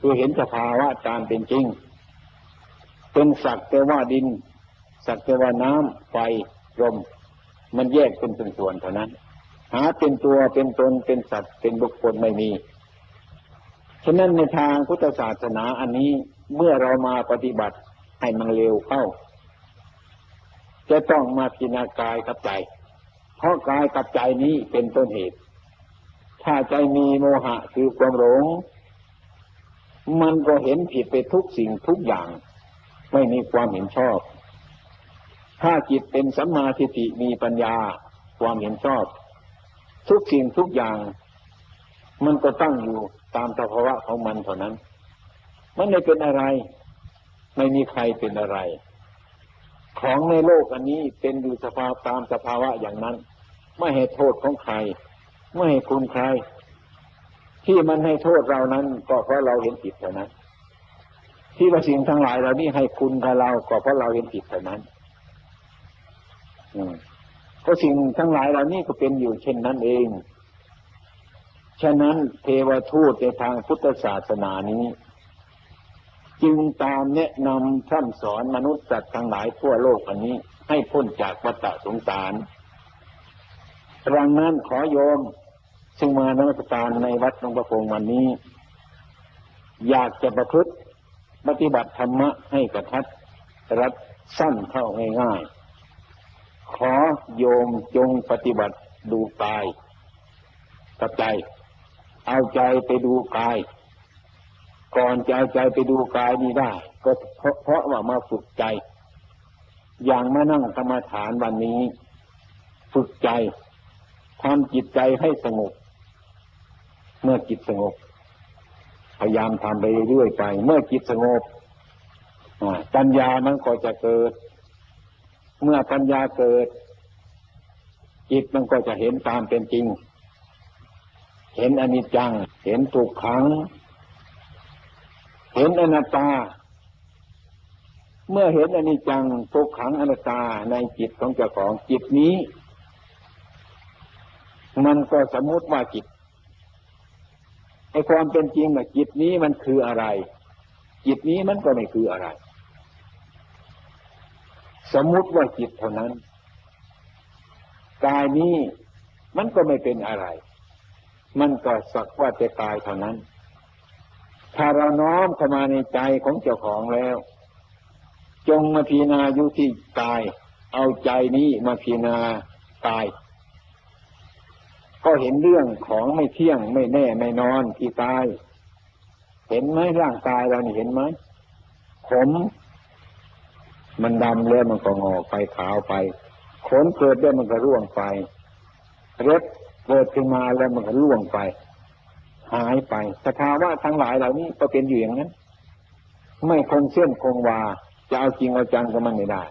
คือเห็นสภาวะตามเป็นจริง เป็นสักแต่ว่าดิน สักแต่ว่าน้ำไฟลมมันแยกเป็นส่วนๆเท่านั้น หาเป็นตัวเป็นตนเป็นสัตว์เป็นบุคคลไม่มี ฉะนั้นในทางพุทธศาสนาอันนี้เมื่อเรามาปฏิบัติให้มันเร็วเข้า จะต้องมาพิจารณากายกับใจ เพราะกายกับใจนี้เป็นต้นเหตุ ถ้าใจมีโมหะคือความหลง มันก็เห็นผิดไปทุกสิ่งทุกอย่าง ไม่มีความเห็นชอบ ถ้าจิตเป็นสัมมาทิฏฐิมีปัญญา ความเห็นชอบ ทุกสิ่งทุกอย่าง มันก็ตั้งอยู่ตามสภาวะของมันเท่านั้น มันไม่เป็นอะไร ไม่มีใครเป็นอะไร ของในโลกอันนี้เป็นอยู่สภาพตามสภาวะอย่างนั้น ไม่ให้โทษของใคร ไม่ให้คุณใคร ที่มันให้โทษเรานั้น ก็เพราะเราเห็นผิดเท่านั้น ที่ว่าสิ่งทั้งหลายเรานี่ให้คุณกับเรา ก็เพราะเราเห็นผิดเท่านั้น อืมก็สิ่งทั้งหลายเหล่านี้ก็เป็นอยู่เช่นนั้นเอง ฉะนั้นเทวทูตในทางพุทธศาสนานี้ จึงตามแนะนำท่านสอนมนุษย์สัตว์ทั้งหลายทั่วโลกอันนี้ ให้พ้นจากวัฏสงสารดังนั้นขอโยม ซึ่งมานมัสการในวัดหลวงประพงวันนี้ อยากจะประพฤติปฏิบัติธรรมะให้กระทัดรัดสั้นเท่าง่ายๆ ขอโยมจงปฏิบัติดูกายกับใจ เอาใจไปดูกาย ก่อนจะเอาใจไปดูกายนี้ได้ ก็เพราะเพราะว่ามาฝึกใจ อย่างมานั่งกรรมฐานวันนี้ ฝึกใจทำจิตใจให้สงบ เมื่อจิตสงบ พยายามทำไปเรื่อยไป เมื่อจิตสงบปัญญามันก็จะเกิด เมื่อปัญญาเกิด จิตมันก็จะเห็นตามเป็นจริง เห็นอนิจจัง เห็นทุกขัง เห็นอนัตตา เมื่อเห็นอนิจจังทุกขังอนัตตาในจิตของเจ้าของจิตนี้ มันก็สมมติว่าจิต ไอ้ความเป็นจริงว่าจิตนี้มันคืออะไร จิตนี้มันก็ไม่คืออะไร สมมุติว่าจิตเท่านั้นกายนี้มันก็ไม่เป็นอะไร มันก็สักว่าแต่กายเท่านั้น ถ้าเราน้อมเข้ามาในใจของเจ้าของแล้ว จงมาพิจาอยู่ที่กาย เอาใจนี้มาพิจารณากาย ก็เห็นเรื่องของไม่เที่ยงไม่แน่ไม่นอนที่กาย เห็นไหมร่างกายเรานี่เห็นไหมผมมันดำแล้วมันก็งอกไปขาวไปขนเกิดแล้วมันก็ร่วงไปเล็บเกิดขึ้นมาแล้วมันก็ร่วงไป หายไปสภาวะทั้งหลายเหล่านี้ก็เป็นอยู่อย่างนั้น ไม่คงเส้นคงวาจะเอาจริงเอาจังกับมันไม่ได้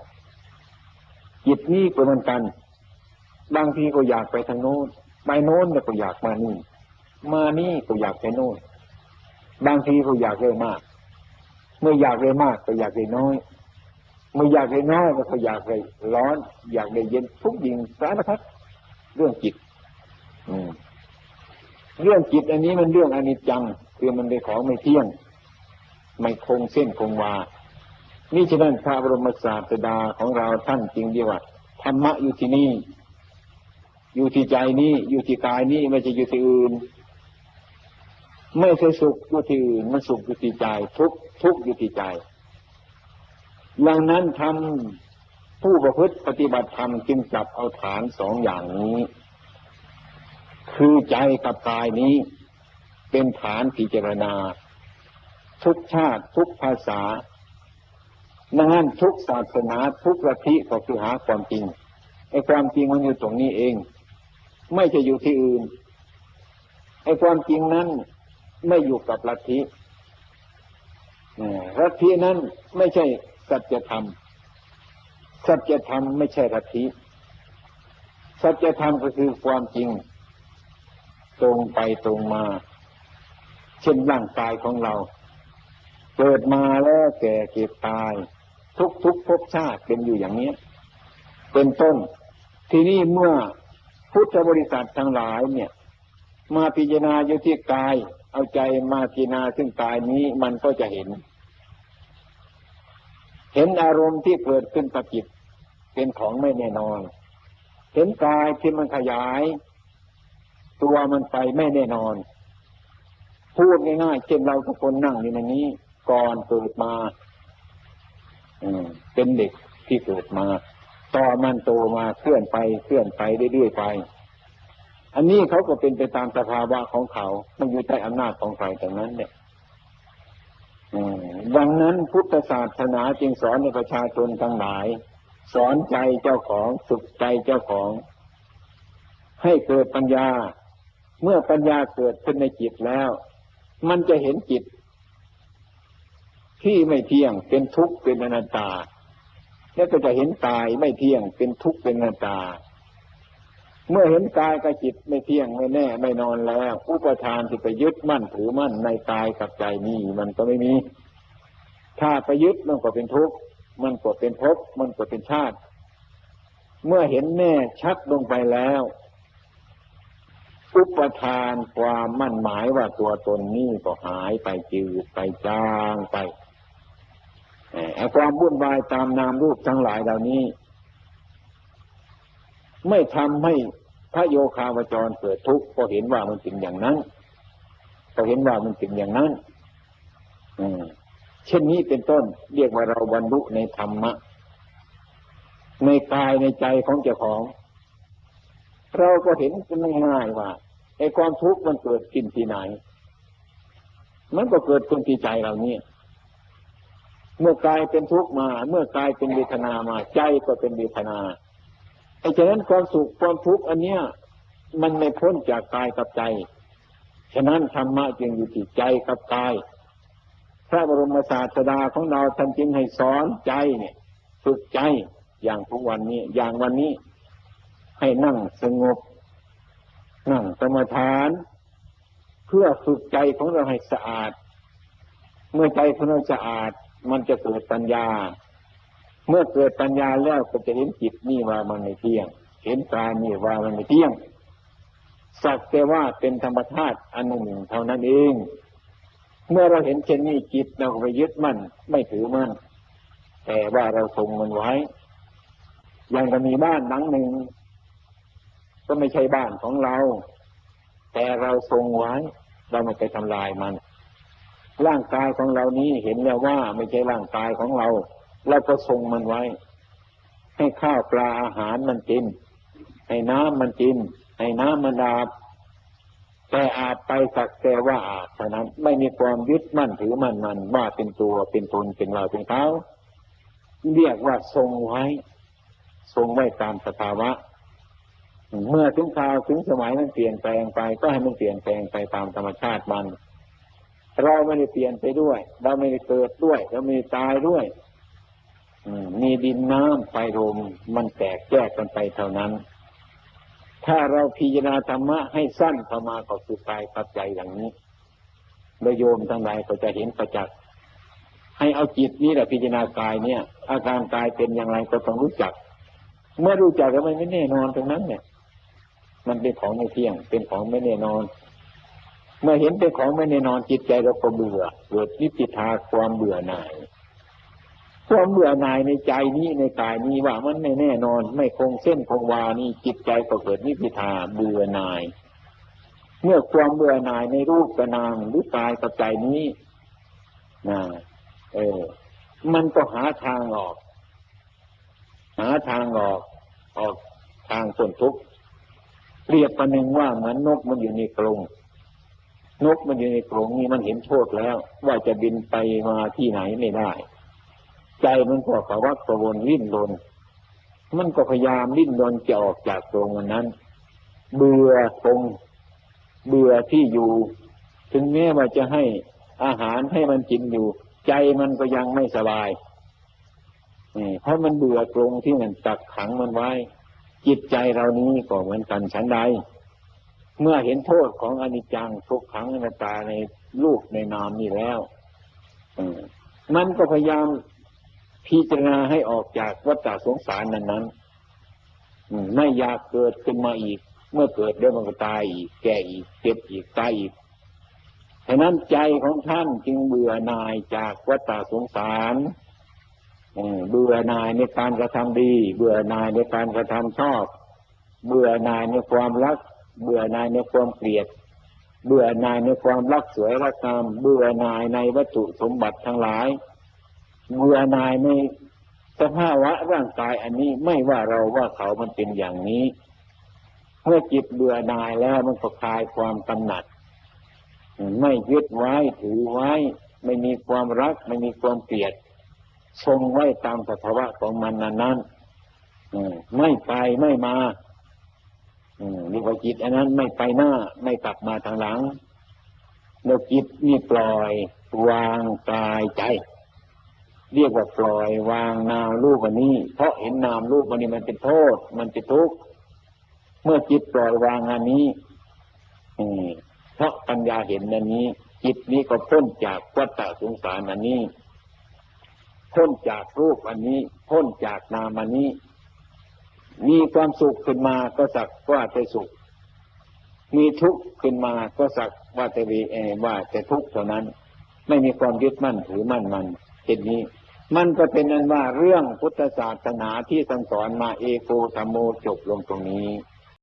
จิตนี้ก็เหมือนกัน บางทีก็อยากไปทางโน้น ไปโน้นก็อยากมานี่ มานี่ก็อยากไปโน้นบางทีก็อยากได้มาก เมื่ออยากได้มากก็อยากได้น้อย เมื่ออยากได้น้อยก็อยากได้ร้อน อยากได้เย็นทุกอยิ่งสารพัดเรื่องจิต อืมเรื่องจิตอันนี้มันเรื่องอนิจจัง คือมันเป็นของไม่เที่ยง ไม่คงเส้นคงวา นี่ฉะนั้นพระบรมศาสดาของเราท่านจริงดีว่าธรรมะอยู่ที่นี่ อยู่ที่ใจนี้อยู่ที่กายนี้ไม่ใช่อยู่ที่อื่น ไม่ใช่สุขอยู่ที่อื่นมันสุขอยู่ที่ใจ ทุกทุกอยู่ที่ใจดังนั้นทำผู้ประพฤติปฏิบัติธรรมจึงจับเอาฐานสองอย่างนี้ คือใจกับกายนี้ เป็นฐานพิจารณา ทุกชาติทุกภาษาดังนั้นทุกศาสนาทุกระทิก็คือหาความจริงไอ้ความจริงมันอยู่ตรงนี้เอง ไม่จะอยู่ที่อื่นไอ้ความจริงนั้นไม่อยู่กับลัทธิลัทธินั้นไม่ใช่สัจธรรม สัจธรรมไม่ใช่ลัทธิสัจธรรมก็คือความจริง ตรงไปตรงมา เช่นร่างกายของเรา เกิดมาแล้วแก่เก็บตาย ทุกทุกภพชาติเป็นอยู่อย่างนี้ เป็นต้น ทีนี้เมื่อ พุทธบริษัททั้งหลายเนี่ย มาพิจารณาอยู่ที่กาย เอาใจมากินารณาซึ่งกายนี้มันก็จะเห็น เห็นอารมณ์ที่เกิดขึ้นกับจิตเป็นของไม่แน่นอน เห็นกายที่มันขยาย ตัวมันไปไม่แน่นอน พูดง่ายๆเช่นเราทุกคนนั่งอยู่ในนี้ ก่อนเกิดมาอมเป็นเด็กที่เกิดมา ต่อมันโตมาเคลื่อนไปเคลื่อนไปเรื่อยๆไป อันนี้เขาก็เป็นไปตามสภาวะของเขา มันอยู่ใต้อำนาจของใครแต่นั้นเนี่ยดังนั้นพุทธศาสนาจึงสอนในประชาชนทั้งหลาย สอนใจเจ้าของสุขใจเจ้าของ ให้เกิดปัญญา เมื่อปัญญาเกิดขึ้นในจิตแล้ว มันจะเห็นจิต ที่ไม่เที่ยงเป็นทุกข์เป็นอนัตตา แล้วก็จะเห็นกายไม่เที่ยงเป็นทุกข์เป็นอนัตตา เมื่อเห็นกายกับจิตไม่เที่ยงไม่แน่ ไม่นอนแล้วอุปทานที่ไปยึดมั่นถือมั่นในกายกับใจนี่มันก็ไม่มี ถ้าไปยึดมันก็เป็นทุกข์มันก็เป็นภพมันก็เป็นชาติ เมื่อเห็นแน่ชัดลงไปแล้วอุปทานความมั่นหมายว่าตัวตนนี้ก็หายไปจืดไปจางไป ไอ้ความวุ่นวายตามนามรูปทั้งหลายเหล่านี้ ไม่ทำให้พระโยคาวจรเกิดทุกข์ก็เห็นว่ามันเป็นอย่างนั้นก็เห็นว่ามันเป็นอย่างนั้นเช่นนี้เป็นต้น เรียกว่าเราบรรลุในธรรมะ ในกายในใจของเจ้าของ เราก็เห็นกันง่ายว่าไอ้ความทุกข์มันเกิดขึ้นที่ไหน มันก็เกิดขึ้นที่ใจเราเนี่ย เมื่อกายเป็นทุกข์มา เมื่อกายเป็นเวทนามา ใจก็เป็นเวทนาไอ้ฉะนั้นความสุขความทุกข์อันเนี้ย มันไม่พ้นจากกายกับใจ ฉะนั้นธรรมะจึงอยู่ที่ใจกับกาย พระบรมศาสดาของเราท่านจึงให้สอนใจเนี่ยฝึกใจอย่างทุกวันนี้ อย่างวันนี้ ให้นั่งสงบ นั่งสมาทาน เพื่อฝึกใจของเราให้สะอาด เมื่อใจของเราสะอาด มันจะเกิดปัญญา เมื่อเกิดปัญญาแล้วก็จะเห็นจิตนี่ว่ามันไม่เที่ยง เห็นกานี่ว่ามันไม่เที่ยง สักแต่ว่าเป็นธรรมชาติอันหนึ่งเท่านั้นเอง เมื่อเราเห็นเช่นนี้จิตเราไปยึดมั่นไม่ถือมั่น แต่ว่าเราทรงมันไว้อย่างก็มีบ้านหลังหนึ่ง ก็ไม่ใช่บ้านของเรา แต่เราทรงไว้ เราไม่ไปทำลายมัน ร่างกายของเรานี้เห็นแล้วว่าไม่ใช่ร่างกายของเรา เราก็ทรงมันไว้ ให้ข้าวปลาอาหารมันกิน ให้น้ำมันกิน ให้น้ำมันอาบ แต่อาบไปสักแต่ว่าอาบเท่านั้นไม่มีความยึดมั่นถือมั่นมันว่าเป็นตัวเป็นตนเป็นเราเป็นเขาเรียกว่าทรงไว้ ทรงไว้ตามสภาวะ เมื่อถึงคราวถึงสมัยมันเปลี่ยนแปลงไป ก็ให้มันเปลี่ยนแปลงไปตามธรรมชาติมัน เราไม่ได้เปลี่ยนไปด้วย เราไม่ได้เกิดด้วย เราไม่ได้ตายด้วยมีดินน้ำไฟลมมันแตกแยกกันไปเท่านั้น ถ้าเราพิจารณาธรรมะให้สั้นเข้ามาก็คือกายกับใจอย่างนี้โดยโยมทั้งหลายก็จะเห็นประจักษ์ให้เอาจิตนี้แหละพิจารณากายเนี่ย อาการกายเป็นอย่างไรก็ต้องรู้จัก เมื่อรู้จักแล้วมันไม่แน่นอนตรงนั้นเนี่ย มันเป็นของไม่เที่ยง เป็นของไม่แน่นอน เมื่อเห็นเป็นของไม่แน่นอนจิตใจเราก็เบื่อเกิดนิพพิทาความเบื่อหน่าย ความเบื่อหน่ายในใจนี้ในกายนี้ว่ามันไม่แน่นอน ไม่คงเส้นคงวานี่จิตใจก็เกิดนิพพิทาเบื่อหน่าย เมื่อความเบื่อหน่ายในรูปกระนามหรือกายกับใจนี้นะเออ มันก็หาทางออก หาทางออก ออกทางพ้นทุกข์เรียบประหนึ่งว่าเหมือนนกมันอยู่ในกรง นกมันอยู่ในกรงนี้มันเห็นโทษแล้ว ว่าจะบินไปมาที่ไหนไม่ได้ ใจมันก็ภาวะกระวนลิ้นรนมันก็พยายามลิ้นรนจะออกจากตรงนั้น เบื่อตรงเบื่อที่อยู่ ถึงแม้ว่าจะให้อาหารให้มันกินอยู่ ใจมันก็ยังไม่สบายเพราะมันเบื่อตรงที่มันตักขังมันไว้ จิตใจเรานี้ก็เหมือนกันฉันใด เมื่อเห็นโทษของอนิจจังทุกขังอนัตตาในลูกในนามนี่แล้วมันก็พยายามพิจารณาให้ออกจากวัฏสงสารนั้นนั้นไม่อยากเกิดขึ้นมาอีก เมื่อเกิดเดี๋ยวมันก็ตายอีก แก่อีกเจ็บอีกตายอีกฉะนั้นใจของท่านจึงเบื่อหน่ายจากวัฏสงสารเบื่อหน่ายในการกระทำดี เบื่อหน่ายในการกระทำชอบ เบื่อหน่ายในความรัก เบื่อหน่ายในความเกลียด เบื่อหน่ายในความรักสวยรักงามเบื่อหน่ายในวัตถุสมบัติทั้งหลาย เบื่อหน่ายในสภาวะร่างกายอันนี้ไม่ว่าเราว่าเขามันเป็นอย่างนี้ เมื่อจิตเบื่อหน่ายแล้วมันก็คลายความกำหนัด ไม่ยึดไว้ถือไว้ ไม่มีความรัก ไม่มีความเกลียดทรงไว้ตามสภาวะของมันนั้นนั้นไม่ไปไม่มา นี่ว่าจิต อันนั้นไม่ไปหน้าไม่กลับมาทางหลังแล้วจิตนี่ปล่อยวางกายใจ เรียกว่าปล่อยวางนามรูปอันนี้ เพราะเห็นนามรูปอันนี้มันเป็นโทษ มันเป็นทุกข์เมื่อจิตปล่อยวางอันนี้อืเพราะปัญญาเห็นอันนี้ จิตนี้ก็พ้นจากวัฏสงสารอันนี้พ้นจากรูปอันนี้ พ้นจากนามอันนี้ มีความสุขขึ้นมาก็สักว่าแต่สุข มีทุกข์ขึ้นมาก็สักว่าแต่วีเอว่าแต่ทุกข์เท่านั้น ไม่มีความยึดมั่นถือมั่นมันเช่นนี้ มันก็เป็นนั้นว่าเรื่องพุทธศาสนาที่สั่งสอนมาเอโกธรรมโมจบลงตรงนี้